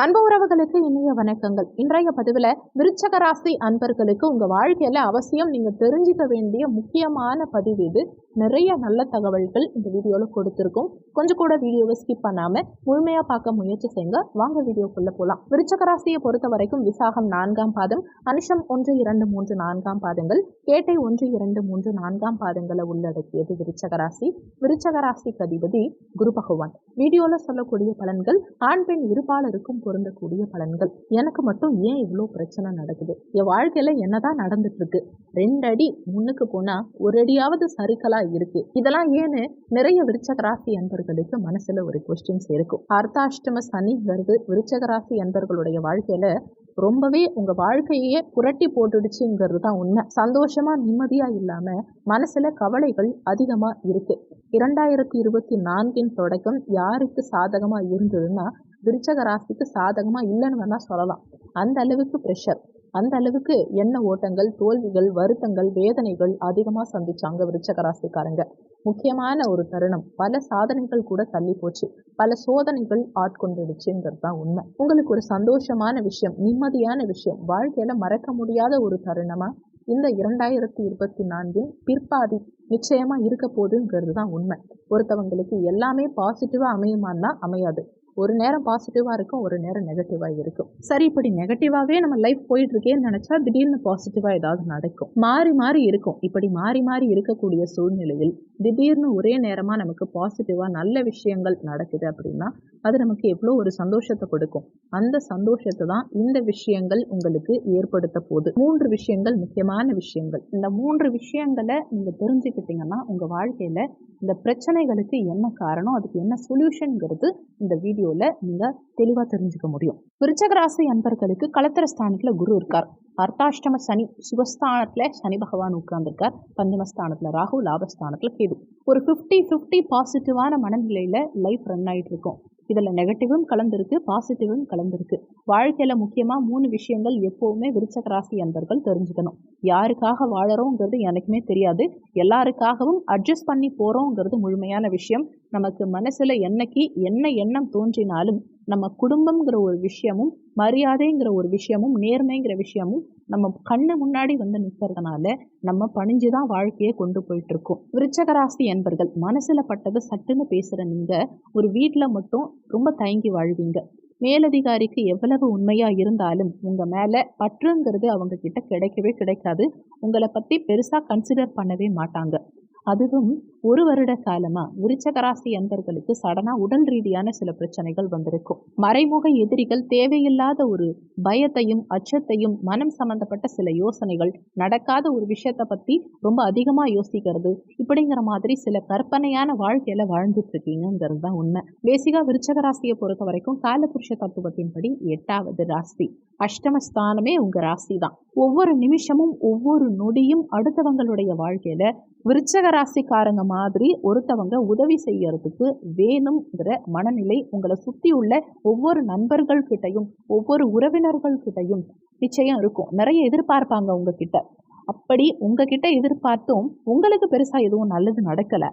அன்பு உறவுகளுக்கு இனிய வணக்கங்கள். இன்றைய பதிவில் விருச்சக ராசி அன்பர்களுக்கு உங்கள் வாழ்க்கையில் அவசியம் நீங்கள் தெரிஞ்சுக்க வேண்டிய முக்கியமான பதிவு இது. நிறைய நல்ல தகவல்கள் இந்த வீடியோவில் கொடுத்துருக்கோம். கொஞ்சம் கூட வீடியோவை ஸ்கிப் பண்ணாமல் முழுமையாக பார்க்க முயற்சி செய்யுங்க. வாங்க வீடியோக்குள்ளே போகலாம் விருச்சக ராசியை பொறுத்த வரைக்கும் விசாகம் நான்காம் பாதம் அனுஷம் ஒன்று இரண்டு மூன்று நான்காம் பாதங்கள் கேட்டை ஒன்று இரண்டு மூன்று நான்காம் பாதங்களை உள்ளடக்கியது விருச்சக ராசி. விருச்சக ராசிக்கு அதிபதி குரு பகவான். வீடியோவில் சொல்லக்கூடிய பலன்கள் ஆண் பெண் இருபாலருக்கும் பொருந்தக்கூடிய பலன்கள். எனக்கு மட்டும் ஏன் இவ்வளோ பிரச்சனை நடக்குது? என் வாழ்க்கையில என்னதான் நடந்துட்டு இருக்கு ரெண்டு அடி முன்னுக்கு போனா ஒரு அடியாவது சறுக்கலா இருக்கு. இதெல்லாம் ஏன்னு நிறைய விருச்சக ராசி அன்பர்களுக்கு மனசுல ஒரு கொஸ்டின்ஸ் இருக்கும் அர்த்தாஷ்டம சனி வருது. விருச்சக ராசி அன்பர்களுடைய வாழ்க்கையில ரொம்பவே உங்கள் வாழ்க்கையே புரட்டி போட்டுடுச்சுங்கிறது தான் உண்மை. சந்தோஷமாக நிம்மதியாக இல்லாமல் மனசில் கவலைகள் அதிகமாக இருக்குது இரண்டாயிரத்தி இருபத்தி நான்கின் தொடக்கம் யாருக்கு சாதகமாக இருந்ததுன்னா விருச்சக ராசிக்கு சாதகமாக இல்லைன்னு வேணால் சொல்லலாம். அந்த அளவுக்கு ப்ரெஷர் அந்த அளவுக்கு எண்ண ஓட்டங்கள் தோல்விகள் வருத்தங்கள் வேதனைகள் அதிகமாக சந்திச்சாங்க விருச்சகராசிக்காரங்க. முக்கியமான ஒரு தருணம். பல சாதனைகள் கூட தள்ளி போச்சு. பல சோதனைகள் ஆட்கொண்டுடுச்சுங்கிறது தான் உண்மை. உங்களுக்கு ஒரு சந்தோஷமான விஷயம் நிம்மதியான விஷயம் வாழ்க்கையில மறக்க முடியாத ஒரு தருணமா? இந்த இரண்டாயிரத்தி இருபத்தி நான்கின் பிற்பாதி நிச்சயமா இருக்க போகுதுங்கிறது தான் உண்மை. ஒருத்தவங்களுக்கு எல்லாமே பாசிட்டிவா அமையுமான்னா அமையாது. ஒரு நேரம் பாசிட்டிவாக இருக்கும் ஒரு நேரம் நெகட்டிவாக இருக்கும். சரி இப்படி நெகட்டிவாகவே நம்ம லைஃப் போயிட்டு இருக்கேன்னு நினச்சா திடீர்னு பாசிட்டிவாக ஏதாவது நடக்கும். மாறி மாறி இருக்கும். இப்படி மாறி மாறி இருக்கக்கூடிய சூழ்நிலையில் திடீர்னு ஒரே நேரமாக நமக்கு பாசிட்டிவாக நல்ல விஷயங்கள் நடக்குது அப்படின்னா அது நமக்கு எவ்வளோ ஒரு சந்தோஷத்தை கொடுக்கும். அந்த சந்தோஷத்தை தான் இந்த விஷயங்கள் உங்களுக்கு ஏற்படுத்த போகுது. மூன்று விஷயங்கள் முக்கியமான விஷயங்கள். இந்த மூன்று விஷயங்களை நீங்கள் தெரிஞ்சுக்கிட்டீங்கன்னா உங்கள் வாழ்க்கையில் இந்த பிரச்சனைகளுக்கு என்ன காரணம் அதுக்கு என்ன சொல்யூஷனுங்கிறது இந்த வீடியோவில் நீங்கள் தெளிவாக தெரிஞ்சுக்க முடியும். விருச்சகராசி அன்பர்களுக்கு கலத்திர ஸ்தானத்தில் குரு இருக்கார். அர்த்தாஷ்டம சனி சுகஸ்தானத்தில் சனி பகவான் உட்கார்ந்துருக்கார். பஞ்சமஸ்தானத்தில் ராகு லாபஸ்தானத்தில் கேது. ஒரு ஃபிஃப்டி ஃபிஃப்டி பாசிட்டிவான மனநிலையில் லைஃப் ரன் ஆகிட்டுருக்கும் இதில் நெகட்டிவும் கலந்துருக்கு பாசிட்டிவும் கலந்துருக்கு. வாழ்க்கையில் முக்கியமாக மூணு விஷயங்கள் எப்போவுமே விருச்சக ராசி அன்பர்கள் தெரிஞ்சுக்கணும். யாருக்காக வாழறோங்கிறது எனக்குமே தெரியாது. எல்லாருக்காகவும் அட்ஜஸ்ட் பண்ணி போகிறோங்கிறது முழுமையான விஷயம். நமக்கு மனசில் என்னைக்கு என்ன எண்ணம் தோன்றினாலும் நம்ம குடும்பம்ங்கிற ஒரு விஷயமும் மரியாதைங்கிற ஒரு விஷயமும் நேர்மைங்கிற விஷயமும் நம்ம கண்ணு முன்னாடி வந்து நிற்கிறதுனால நம்ம பணிஞ்சு தான் வாழ்க்கையை கொண்டு போயிட்டு இருக்கோம் விருச்சகராசி என்பர்கள் மனசுல பட்டது சட்டுன்னு பேசுற நீங்க ஒரு வீட்டில் மட்டும் ரொம்ப தயங்கி வாழ்வீங்க. மேலதிகாரிக்கு எவ்வளவு உண்மையா இருந்தாலும் உங்க மேல பற்றுங்கிறது அவங்க கிட்ட கிடைக்கவே கிடைக்காது. உங்களை பத்தி பெருசா கன்சிடர் பண்ணவே மாட்டாங்க. அதுவும் ஒரு வருட காலமா விருச்சகராசி அன்பர்களுக்கு சடனா உடல் ரீதியான சில பிரச்சனைகள் வந்திருக்கும். மறைமுக எதிரிகள் தேவையில்லாத ஒரு பயத்தையும் அச்சத்தையும் மனம் சம்பந்தப்பட்ட சில யோசனைகள் நடக்காத ஒரு விஷயத்தை பத்தி ரொம்ப அதிகமா யோசிக்கிறது. இப்படிங்கிற மாதிரி சில கற்பனையான வாழ்க்கையில வாழ்ந்துட்டு இருக்கீங்கிறது தான் உண்மை. பேசிக்கா விருச்சக ராசியை பொறுத்த வரைக்கும் காலபுருஷ தத்துவத்தின்படி எட்டாவது ராசி. அஷ்டமஸ்தானமே உங்க ராசி தான். ஒவ்வொரு நிமிஷமும் ஒவ்வொரு நொடியும் அடுத்தவங்களுடைய வாழ்க்கையில விருச்சக ராசிக்காரங்க மாதிரி ஒருத்தவங்க உதவி செய்யறதுக்கு வேணுங்கிற மனநிலை உங்களை சுற்றி உள்ள ஒவ்வொரு நண்பர்கள் கிட்டையும் ஒவ்வொரு உறவினர்கள் கிட்டையும் நிச்சயம் இருக்கும். நிறைய எதிர்பார்ப்பாங்க உங்ககிட்ட. அப்படி உங்ககிட்ட எதிர்பார்த்தும் உங்களுக்கு பெருசாக எதுவும் நல்லது நடக்கலை.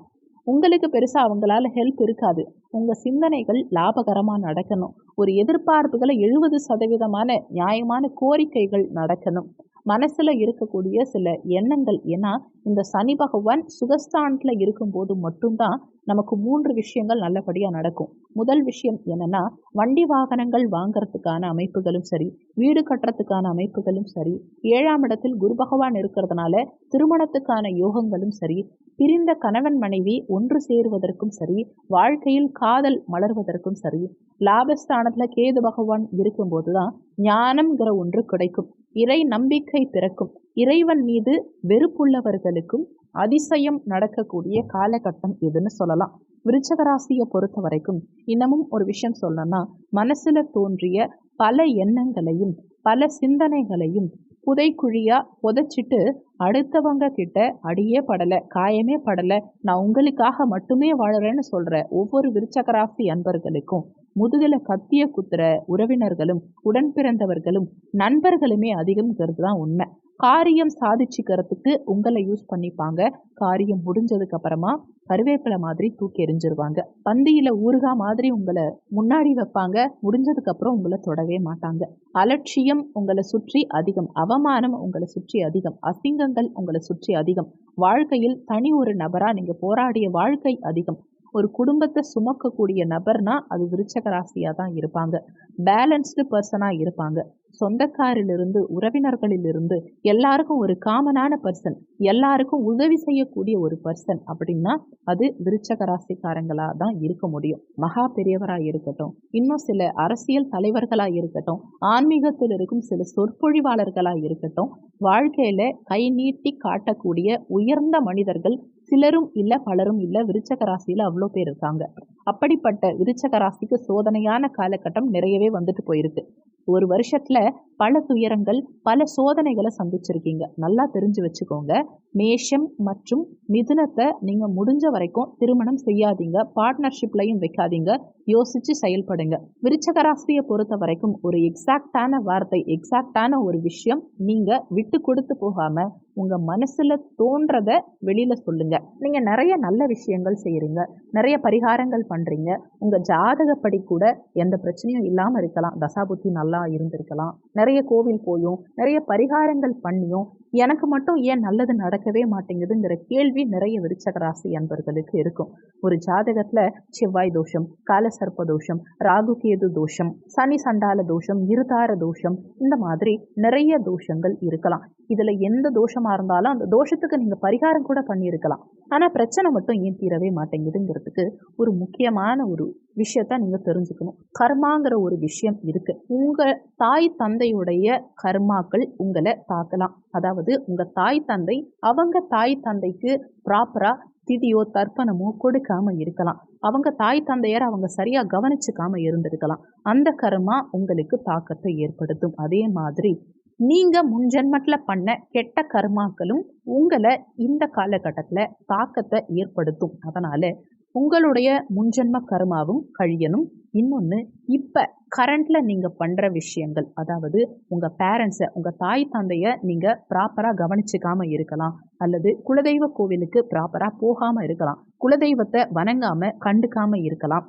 உங்களுக்கு பெருசாக அவங்களால ஹெல்ப் இருக்காது. உங்கள் சிந்தனைகள் லாபகரமாக நடக்கணும். ஒரு எதிர்பார்ப்புகளை எழுபது சதவீதமான நியாயமான கோரிக்கைகள் நடக்கணும். மனசில் இருக்கக்கூடிய சில எண்ணங்கள். ஏன்னா இந்த சனி பகவான் சுகஸ்தானத்தில் இருக்கும்போது மட்டும்தான் நமக்கு மூன்று விஷயங்கள் நல்லபடியாக நடக்கும். முதல் விஷயம் என்னென்னா வண்டி வாகனங்கள் வாங்கிறதுக்கான அமைப்புகளும் சரி வீடு கட்டுறதுக்கான அமைப்புகளும் சரி ஏழாம் இடத்தில் குரு பகவான் இருக்கிறதுனால திருமணத்துக்கான யோகங்களும் சரி பிரிந்த கணவன் மனைவி ஒன்று சேருவதற்கும் சரி வாழ்க்கையில் காதல் மலர்வதற்கும் சரி லாபஸ்தானத்தில் கேது பகவான் இருக்கும்போது தான் ஞானம்ங்கிற ஒன்று கிடைக்கும். இறை நம்பிக்கை பிறக்கும். இறைவன் மீது வெறுப்புள்ளவர்களுக்கும் அதிசயம் நடக்கக்கூடிய காலகட்டம் எதுன்னு சொல்லலாம். விருச்சகராசியை பொறுத்த வரைக்கும் இன்னமும் ஒரு விஷயம் சொல்லணும்னா மனசில் தோன்றிய பல எண்ணங்களையும் பல சிந்தனைகளையும் புதைக்குழியாக புதைச்சிட்டு அடுத்தவங்க கிட்ட அடியே படலை காயமே படலை நான் உங்களுக்காக மட்டுமே வாழறேன்னு சொல்கிற ஒவ்வொரு விருச்சகராசி அன்பர்களுக்கும் முதுகில் கத்திய குத்துற உறவினர்களும் உடன் பிறந்தவர்களும் நண்பர்களுமே அதிகம்ங்கிறது தான் உண்மை. காரியம் சாதிச்சுக்கிறதுக்கு உங்களை யூஸ் பண்ணிப்பாங்க. காரியம் முடிஞ்சதுக்கு அப்புறமா கருவேப்பிலை மாதிரி தூக்கி எறிஞ்சிருவாங்க பந்தியில் ஊறுகா மாதிரி உங்களை முன்னாடி வைப்பாங்க. முடிஞ்சதுக்கு அப்புறம் உங்களை தொடவே மாட்டாங்க. அலட்சியம் உங்களை சுற்றி அதிகம். அவமானம் உங்களை சுற்றி அதிகம். அசிங்கங்கள் உங்களை சுற்றி அதிகம். வாழ்க்கையில் தனி ஒரு நபராக நீங்கள் போராடிய வாழ்க்கை அதிகம். ஒரு குடும்பத்தை சுமக்கக்கூடிய நபர்னா அது விருச்சக ராசியாக தான் இருப்பாங்க பேலன்ஸ்டு பர்சனாக இருப்பாங்க. சொந்தக்காரிலிருந்து உறவினர்களிலிருந்து எல்லாருக்கும் ஒரு காமனான பர்சன் எல்லாருக்கும் உதவி செய்யக்கூடிய ஒரு பர்சன் அப்படின்னா அது விருச்சக ராசிக்காரங்களாக தான் இருக்க முடியும். மகா பெரியவராக இருக்கட்டும் இன்னும் சில அரசியல் தலைவர்களாக இருக்கட்டும் ஆன்மீகத்தில் இருக்கும் சில சொற்பொழிவாளர்களாக இருக்கட்டும் வாழ்க்கையில் கை நீட்டி காட்டக்கூடிய உயர்ந்த மனிதர்கள் சிலரும் இல்லை பலரும் இல்லை விருச்சக ராசியில் அவ்வளோ பேர் இருக்காங்க. அப்படிப்பட்ட விருச்சக ராசிக்கு சோதனையான காலகட்டம் நிறையவே வந்துட்டு போயிருக்கு. ஒரு வருஷத்தில் பல துயரங்கள் பல சோதனைகளை சந்திச்சிருக்கீங்க. நல்லா தெரிஞ்சு வச்சுக்கோங்க. மேஷம் மற்றும் மிதுனத்தை நீங்கள் முடிஞ்ச வரைக்கும் திருமணம் செய்யாதீங்க. பார்ட்னர்ஷிப்லையும் வைக்காதீங்க. யோசித்து செயல்படுங்க. விருச்சக ராசியை பொறுத்த வரைக்கும் ஒரு எக்ஸாக்டான வார்த்தை எக்ஸாக்டான ஒரு விஷயம் நீங்கள் விட்டு கொடுத்து போகாமல் உங்கள் மனசில் தோன்றதை வெளியில் சொல்லுங்கள் நீங்கள் நிறைய நல்ல விஷயங்கள் செய்கிறீங்க நிறைய பரிகாரங்கள் பண்ணுறீங்க உங்கள் ஜாதகப்படி கூட எந்த பிரச்சனையும் இல்லாமல் இருக்கலாம். தசாபுத்தி நல்லா இருந்திருக்கலாம். நிறைய நிறைய கோவில் போயும் நிறைய பரிகாரங்கள் பண்ணியும் எனக்கு மட்டும் ஏன் நல்லது நடக்கவே மாட்டேங்குதுங்கிற கேள்வி நிறைய விருச்சக ராசி அன்பர்களுக்கு இருக்கும். ஒரு ஜாதகத்தில் செவ்வாய் தோஷம் காலசர்ப்ப தோஷம் ராகு கேது தோஷம் சனி சண்டால தோஷம் இருதார தோஷம் இந்த மாதிரி நிறைய தோஷங்கள் இருக்கலாம். இதில் எந்த தோஷமாக இருந்தாலும் அந்த தோஷத்துக்கு நீங்கள் பரிகாரம் கூட பண்ணியிருக்கலாம். ஆனால் பிரச்சனை மட்டும் ஏன் தீரவே மாட்டேங்குதுங்கிறதுக்கு ஒரு முக்கியமான ஒரு விஷயத்த நீங்கள் தெரிஞ்சுக்கணும். கர்மாங்கிற ஒரு விஷயம் இருக்குது உங்கள் தாய் தந்தையுடைய கர்மாக்கள் உங்களை தாக்கலாம். அதாவது உங்கள் தாய் தந்தை அவங்க தாய் தந்தைக்கு ப்ராப்பராக திதியோ தர்ப்பணமோ கொடுக்காம இருக்கலாம். அவங்க தாய் தந்தையர் அவங்க சரியா கவனிச்சுக்காம இருந்திருக்கலாம். அந்த கர்மா உங்களுக்கு தாக்கத்தை ஏற்படுத்தும். அதே மாதிரி நீங்க முன்ஜென்மத்தில் பண்ண கெட்ட கர்மாக்களும் உங்களை இந்த காலகட்டத்தில் தாக்கத்தை ஏற்படுத்தும். அதனால உங்களுடைய முன்ஜென்ம கர்மாவும் கழியணும். இன்னொன்று இப்போ கரண்டில் நீங்கள் பண்ணுற விஷயங்கள் அதாவது உங்கள் பேரண்ட்ஸை உங்கள் தாய் தந்தையை நீங்கள் ப்ராப்பராக கவனிச்சிக்காமல் இருக்கலாம். அல்லது குலதெய்வ கோவிலுக்கு ப்ராப்பராக போகாமல் இருக்கலாம். குலதெய்வத்தை வணங்காமல் கண்டுக்காமல் இருக்கலாம்.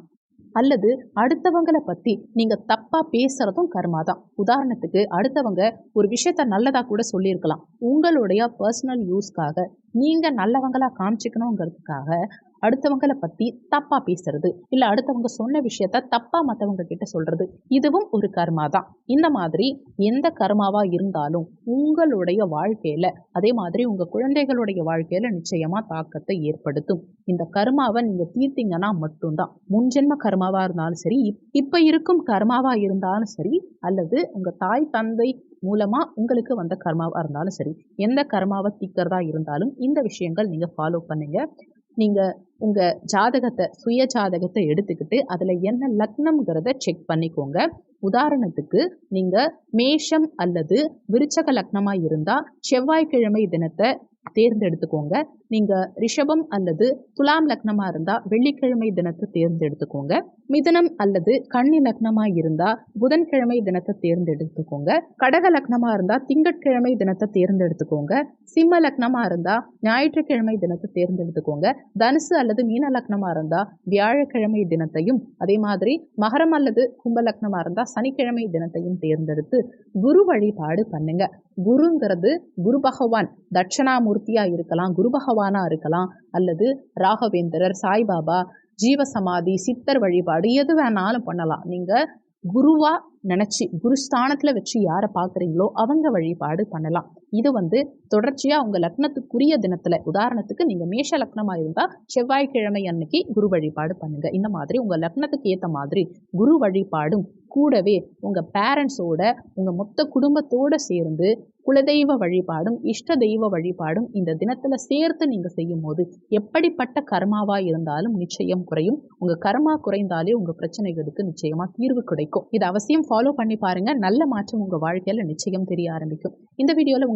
அல்லது அடுத்தவங்களை பற்றி நீங்கள் தப்பாக பேசுகிறதும் கர்மா தான் உதாரணத்துக்கு அடுத்தவங்க ஒரு விஷயத்த நல்லதாக கூட சொல்லியிருக்கலாம். உங்களுடைய பர்சனல் யூஸ்க்காக நீங்கள் நல்லவங்களாக காமிச்சிக்கணுங்கிறதுக்காக அடுத்தவங்களை பற்றி தப்பாக பேசுறது இல்லை அடுத்தவங்க சொன்ன விஷயத்த தப்பாக மற்றவங்க கிட்ட சொல்கிறது இதுவும் ஒரு கர்மா தான். இந்த மாதிரி எந்த கர்மாவாக இருந்தாலும் உங்களுடைய வாழ்க்கையில் அதே மாதிரி உங்கள் குழந்தைகளுடைய வாழ்க்கையில் நிச்சயமாக தாக்கத்தை ஏற்படுத்தும். இந்த கர்மாவை நீங்கள் தீர்த்தீங்கன்னா மட்டும்தான். முன்ஜென்ம கர்மாவாக இருந்தாலும் சரி இப்போ இருக்கும் கர்மாவாக இருந்தாலும் சரி அல்லது உங்கள் தாய் தந்தை மூலமாக உங்களுக்கு வந்த கர்மாவாக இருந்தாலும் சரி எந்த கர்மாவை தீக்கிறதா இருந்தாலும் இந்த விஷயங்கள் நீங்கள் ஃபாலோ பண்ணுங்கள் நீங்கள் உங்கள் ஜாதகத்தை சுய ஜாதகத்தை எடுத்துக்கிட்டு அதில் என்ன லக்னம்ங்கிறத செக் பண்ணிக்கோங்க. உதாரணத்துக்கு நீங்கள் மேஷம் அல்லது விருச்சக லக்னமாக இருந்தால் செவ்வாய்க்கிழமை தினத்தை தேர்ந்தெடுத்துக்கோங்க. நீங்கள் ரிஷபம் அல்லது துலாம் லக்னமாக இருந்தால் வெள்ளிக்கிழமை தினத்தை தேர்ந்தெடுத்துக்கோங்க. மிதனம் அல்லது கன்னி லக்னமாக இருந்தால் புதன்கிழமை தினத்தை தேர்ந்தெடுத்துக்கோங்க. கடக லக்னமாக இருந்தால் திங்கட்கிழமை தினத்தை தேர்ந்தெடுத்துக்கோங்க. சிம்ம லக்னமாக இருந்தால் ஞாயிற்றுக்கிழமை தினத்தை தேர்ந்தெடுத்துக்கோங்க. தனுசு அல்லது மீன லக்னமாக இருந்தால் வியாழக்கிழமை தினத்தையும் அதே மாதிரி மகரம் அல்லது கும்ப லக்னமாக இருந்தால் சனிக்கிழமை தினத்தையும் தேர்ந்தெடுத்து குரு வழிபாடு பண்ணுங்க. குருங்கிறது குரு பகவான் தட்சணாமூர்த்தியாக இருக்கலாம் குரு பகவானா இருக்கலாம் அல்லது ராகவேந்திரர் சாய்பாபா ஜீவசமாதி சித்தர் வழிபாடு எது வேணாலும் பண்ணலாம். நீங்கள் குருவா நினச்சி குருஸ்தானத்தில் வச்சு யாரை பார்க்குறீங்களோ அவங்க வழிபாடு பண்ணலாம். இது வந்து தொடர்ச்சியாக உங்கள் லக்னத்துக்குரிய தினத்தில் உதாரணத்துக்கு நீங்கள் மேஷ லக்னமாக இருந்தால் செவ்வாய்க்கிழமை அன்னைக்கு குரு வழிபாடு பண்ணுங்கள் இந்த மாதிரி உங்கள் லக்னத்துக்கு ஏற்ற மாதிரி குரு வழிபாடும் கூடவே உங்கள் பேரண்ட்ஸோட உங்கள் மொத்த குடும்பத்தோடு சேர்ந்து குலதெய்வ வழிபாடும் இஷ்ட தெய்வ வழிபாடும் இந்த தினத்தில் சேர்த்து நீங்கள் செய்யும் போது எப்படிப்பட்ட கர்மாவாக இருந்தாலும் நிச்சயம் குறையும். உங்கள் கர்மா குறைந்தாலே உங்கள் பிரச்சனைகளுக்கு நிச்சயமாக தீர்வு கிடைக்கும். இது அவசியம் ஃபாலோ பண்ணி பாருங்கள் நல்ல மாற்றம் உங்கள் வாழ்க்கையில் நிச்சயம் தெரிய ஆரம்பிக்கும். இந்த வீடியோவில்